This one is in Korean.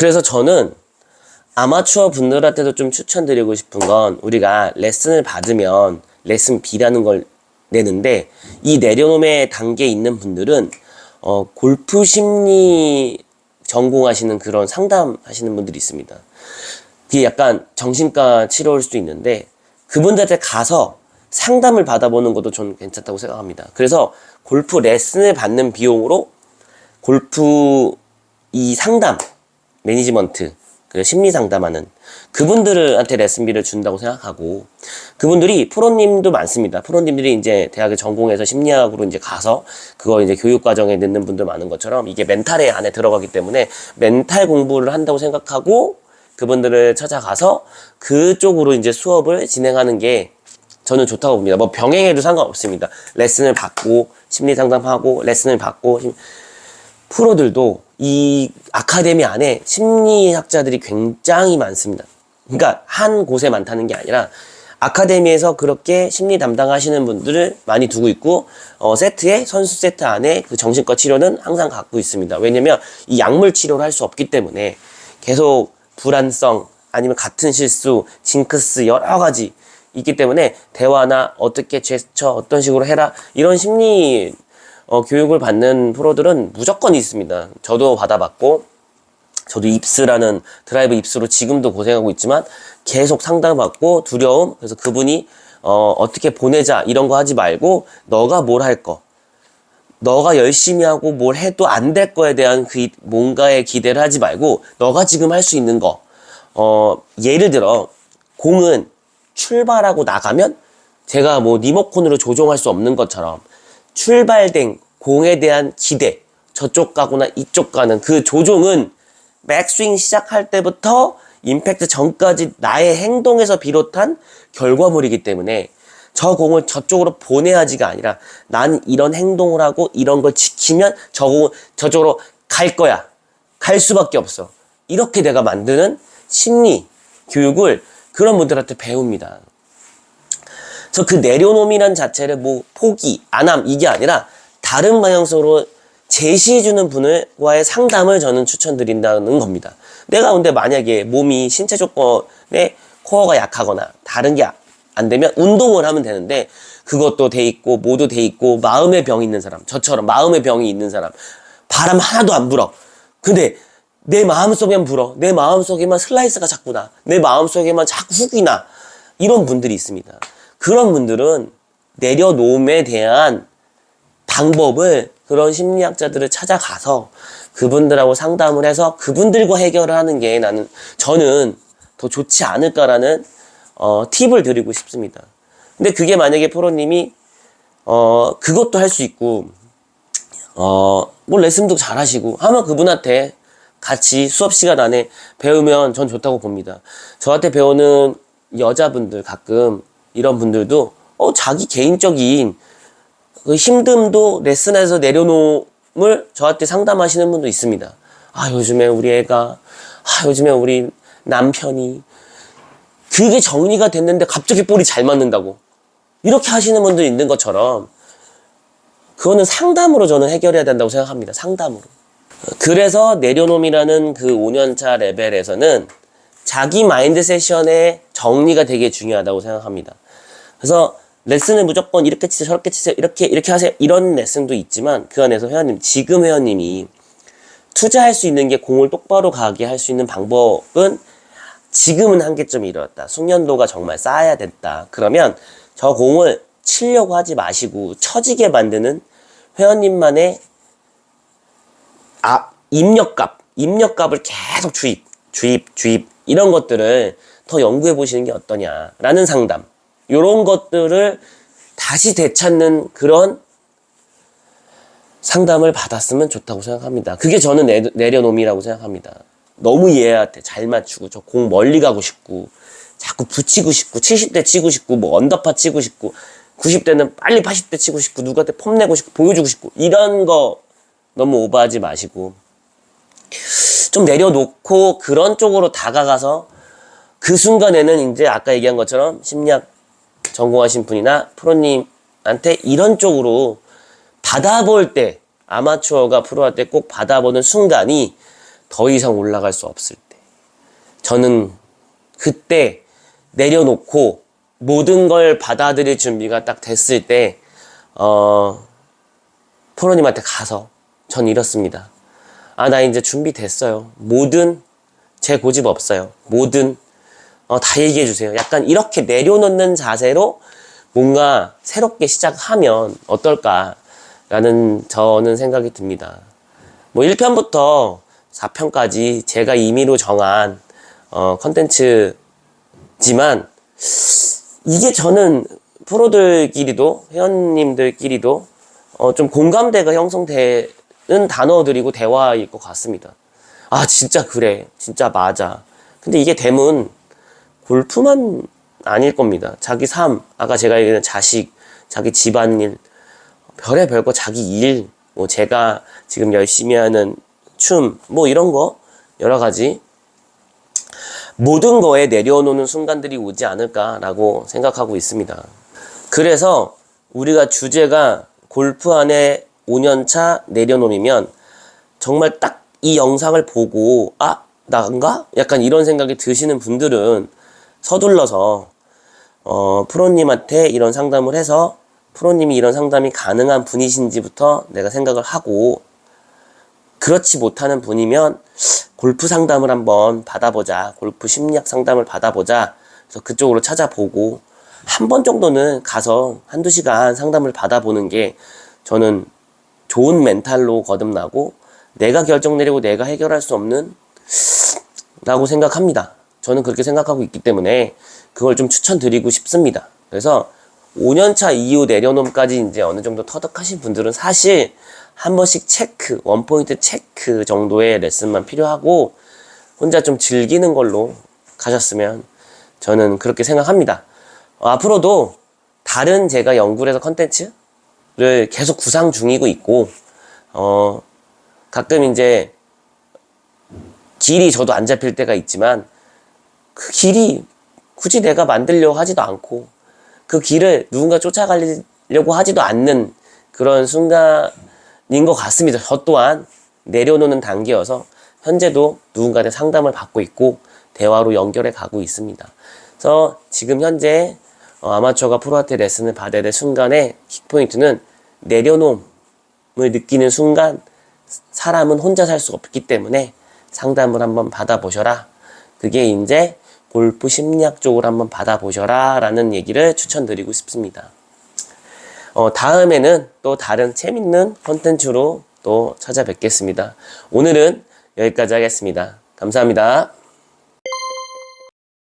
그래서 저는 아마추어 분들한테도 좀 추천드리고 싶은 건 우리가 레슨을 받으면 레슨 B라는 걸 내는데 이 내려놓음의 단계에 있는 분들은 어, 골프 심리 전공하시는 그런 상담하시는 분들이 있습니다. 그게 약간 정신과 치료일 수도 있는데 그분들한테 가서 상담을 받아보는 것도 저는 괜찮다고 생각합니다. 그래서 골프 레슨을 받는 비용으로 골프 이 상담 매니지먼트 그 심리 상담하는 그분들한테 레슨비를 준다고 생각하고 그분들이 프로님도 많습니다. 프로님들이 이제 대학에 전공해서 심리학으로 이제 가서 그걸 이제 교육 과정에 넣는 분들 많은 것처럼 이게 멘탈에 안에 들어가기 때문에 멘탈 공부를 한다고 생각하고 그분들을 찾아가서 그쪽으로 이제 수업을 진행하는 게 저는 좋다고 봅니다. 뭐 병행해도 상관없습니다. 레슨을 받고 심리 상담하고 레슨을 받고 심- 프로들도 이 아카데미 안에 심리학자들이 굉장히 많습니다. 그러니까 한 곳에 많다는 게 아니라 아카데미에서 그렇게 심리 담당하시는 분들을 많이 두고 있고 어, 세트에 선수 세트 안에 그 정신과 치료는 항상 갖고 있습니다. 왜냐면 이 약물 치료를 할 수 없기 때문에 계속 불안성 아니면 같은 실수, 징크스 여러 가지 있기 때문에 대화나 어떻게 제스처 어떤 식으로 해라 이런 심리 어, 교육을 받는 프로들은 무조건 있습니다. 저도 받아봤고, 저도 입스라는 드라이브 입스로 지금도 고생하고 있지만 계속 상담받고 두려움, 그래서 그분이 어, 어떻게 보내자 이런 거 하지 말고 너가 뭘 할 거, 너가 열심히 하고 뭘 해도 안 될 거에 대한 그 이- 뭔가의 기대를 하지 말고 너가 지금 할 수 있는 거, 어, 예를 들어 공은 출발하고 나가면 제가 뭐 리모컨으로 조종할 수 없는 것처럼 출발된 공에 대한 기대, 저쪽 가거나 이쪽 가는 그 조종은 백스윙 시작할 때부터 임팩트 전까지 나의 행동에서 비롯한 결과물이기 때문에 저 공을 저쪽으로 보내야지가 아니라 난 이런 행동을 하고 이런 걸 지키면 저 공은 저쪽으로 갈 거야. 갈 수밖에 없어. 이렇게 내가 만드는 심리 교육을 그런 분들한테 배웁니다. 그래서 그 내려놓음이란 자체를 뭐 포기, 안함 이게 아니라 다른 방향성으로 제시해주는 분과의 상담을 저는 추천드린다는 겁니다. 내가 근데 만약에 몸이 신체 조건에 코어가 약하거나 다른 게 안 되면 운동을 하면 되는데 그것도 돼 있고 모두 돼 있고 마음의 병이 있는 사람 저처럼 마음의 병이 있는 사람 바람 하나도 안 불어. 근데 내 마음속에만 불어. 내 마음속에만 슬라이스가 자꾸 나. 내 마음속에만 자꾸 훅이 나. 이런 분들이 있습니다. 그런 분들은 내려놓음에 대한 방법을 그런 심리학자들을 찾아가서 그분들하고 상담을 해서 그분들과 해결을 하는 게 나는 저는 더 좋지 않을까라는 어, 팁을 드리고 싶습니다. 근데 그게 만약에 프로님이 어, 그것도 할 수 있고 어, 뭐 레슨도 잘 하시고 하면 그분한테 같이 수업 시간 안에 배우면 전 좋다고 봅니다. 저한테 배우는 여자분들 가끔 이런 분들도 어, 자기 개인적인 그 힘듦도 레슨에서 내려놓음을 저한테 상담하시는 분도 있습니다. 아, 요즘에 우리 애가, 아, 요즘에 우리 남편이, 그게 정리가 됐는데 갑자기 볼이 잘 맞는다고. 이렇게 하시는 분도 있는 것처럼, 그거는 상담으로 저는 해결해야 된다고 생각합니다. 상담으로. 그래서 내려놓음이라는 그 5년차 레벨에서는 자기 마인드 세션의 정리가 되게 중요하다고 생각합니다. 그래서 레슨을 무조건 이렇게 치세요, 저렇게 치세요, 이렇게, 이렇게 하세요. 이런 레슨도 있지만 그 안에서 회원님, 지금 회원님이 투자할 수 있는 게 공을 똑바로 가게 할 수 있는 방법은 지금은 한계점이 이르렀다. 숙련도가 정말 쌓아야 됐다. 그러면 저 공을 치려고 하지 마시고 처지게 만드는 회원님만의 아, 입력값, 입력값을 계속 주입, 주입, 주입, 이런 것들을 더 연구해 보시는 게 어떠냐라는 상담. 요런 것들을 다시 되찾는 그런 상담을 받았으면 좋다고 생각합니다. 그게 저는 내, 내려놓음이라고 생각합니다. 너무 얘한테 잘 맞추고, 저 공 멀리 가고 싶고, 자꾸 붙이고 싶고, 70대 치고 싶고, 뭐 언더파 치고 싶고, 90대는 빨리 80대 치고 싶고, 누구한테 폼 내고 싶고, 보여주고 싶고, 이런 거 너무 오버하지 마시고, 좀 내려놓고 그런 쪽으로 다가가서 그 순간에는 이제 아까 얘기한 것처럼 심리학 전공하신 분이나 프로님한테 이런 쪽으로 받아볼 때 아마추어가 프로할 때 꼭 받아보는 순간이 더 이상 올라갈 수 없을 때. 저는 그때 내려놓고 모든 걸 받아들일 준비가 딱 됐을 때, 어, 프로님한테 가서 전 이렇습니다. 아, 나 이제 준비됐어요. 뭐든 제 고집 없어요. 뭐든 어, 다 얘기해 주세요. 약간 이렇게 내려놓는 자세로 뭔가 새롭게 시작하면 어떨까라는 저는 생각이 듭니다. 뭐 1편부터 4편까지 제가 임의로 정한 어, 컨텐츠지만 이게 저는 프로들끼리도 회원님들끼리도 어, 좀 공감대가 형성되는 단어들이고 대화일 것 같습니다. 아 진짜 그래 진짜 맞아. 근데 이게 대문 골프만 아닐 겁니다. 자기 삶, 아까 제가 얘기한 자식, 자기 집안일, 별의 별 거 자기 일, 뭐 제가 지금 열심히 하는 춤, 뭐 이런 거 여러 가지 모든 거에 내려놓는 순간들이 오지 않을까라고 생각하고 있습니다. 그래서 우리가 주제가 골프 안에 5년차 내려놓으면 정말 딱 이 영상을 보고 아 나인가? 약간 이런 생각이 드시는 분들은 서둘러서 어, 프로님한테 이런 상담을 해서 프로님이 이런 상담이 가능한 분이신지부터 내가 생각을 하고 그렇지 못하는 분이면 골프 상담을 한번 받아보자. 골프 심리학 상담을 받아보자. 그래서 그쪽으로 찾아보고 한 번 정도는 가서 한두 시간 상담을 받아보는 게 저는 좋은 멘탈로 거듭나고 내가 결정 내리고 내가 해결할 수 없는 라고 생각합니다. 저는 그렇게 생각하고 있기 때문에 그걸 좀 추천드리고 싶습니다. 그래서 5년차 이후 내려놓음까지 이제 어느 정도 터득하신 분들은 사실 한 번씩 체크, 원포인트 체크 정도의 레슨만 필요하고 혼자 좀 즐기는 걸로 가셨으면 저는 그렇게 생각합니다. 어, 앞으로도 다른 제가 연구를 해서 컨텐츠를 계속 구상 중이고 있고, 어, 가끔 이제 길이 저도 안 잡힐 때가 있지만 그 길이 굳이 내가 만들려고 하지도 않고 그 길을 누군가 쫓아가려고 하지도 않는 그런 순간인 것 같습니다. 저 또한 내려놓는 단계여서 현재도 누군가의 상담을 받고 있고 대화로 연결해 가고 있습니다. 그래서 지금 현재 어, 아마추어가 프로한테 레슨을 받아야 될 순간에 킥포인트는 내려놓음을 느끼는 순간 사람은 혼자 살 수 없기 때문에 상담을 한번 받아보셔라. 그게 이제 골프 심리학 쪽으로 한번 받아보셔라. 라는 얘기를 추천드리고 싶습니다. 어, 다음에는 또 다른 재밌는 컨텐츠로 또 찾아뵙겠습니다. 오늘은 여기까지 하겠습니다. 감사합니다.